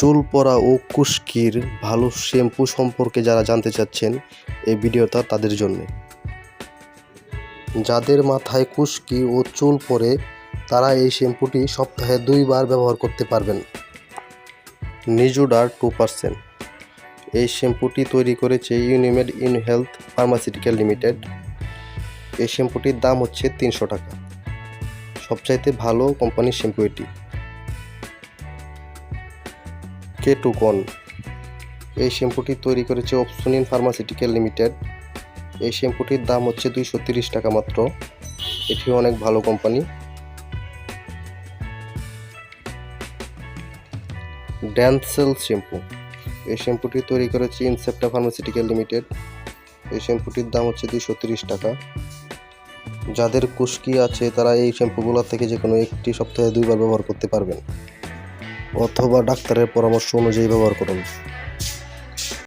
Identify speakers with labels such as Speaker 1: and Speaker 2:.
Speaker 1: চুল পড়া ও খুশকির ভালো শ্যাম্পু সম্পর্কে যারা জানতে চাচ্ছেন এই ভিডিওটা তাদের জন্য। যাদের মাথায় খুশকি ও চুল পড়ে তারা এই শ্যাম্পুটি সপ্তাহে দুইবার ব্যবহার করতে পারবেন। নিজুডার টু পার্সেন্ট। এই শ্যাম্পুটি তৈরি করেছে Unimed in health pharmaceutical limited. এই শ্যাম্পুটির দাম হচ্ছে তিনশো টাকা। সবচাইতে ভালো কোম্পানির শ্যাম্পু এটি। কেটুকন এই শ্যাম্পুটি তৈরি করেছে অপসোনিন ফার্মাসিউটিক্যাল লিমিটেড। এই শ্যাম্পুটির দাম হচ্ছে দুইশো তিরিশ টাকা মাত্র। এটিও অনেক ভালো কোম্পানি। Damsel shampoo. এই শ্যাম্পুটি তৈরি করেছে ইনসেপ্টা ফার্মাসিউটিক্যাল লিমিটেড। এই শ্যাম্পুটির দাম হচ্ছে দুইশো তিরিশ টাকা। যাদের কুস্কি আছে, তারা এই শ্যাম্পুগুলোর থেকে যে কোনো একটি সপ্তাহে দুইবার ব্যবহার করতে পারবেন। অথবা ডাক্তারের পরামর্শ অনুযায়ী ব্যবহার করুন।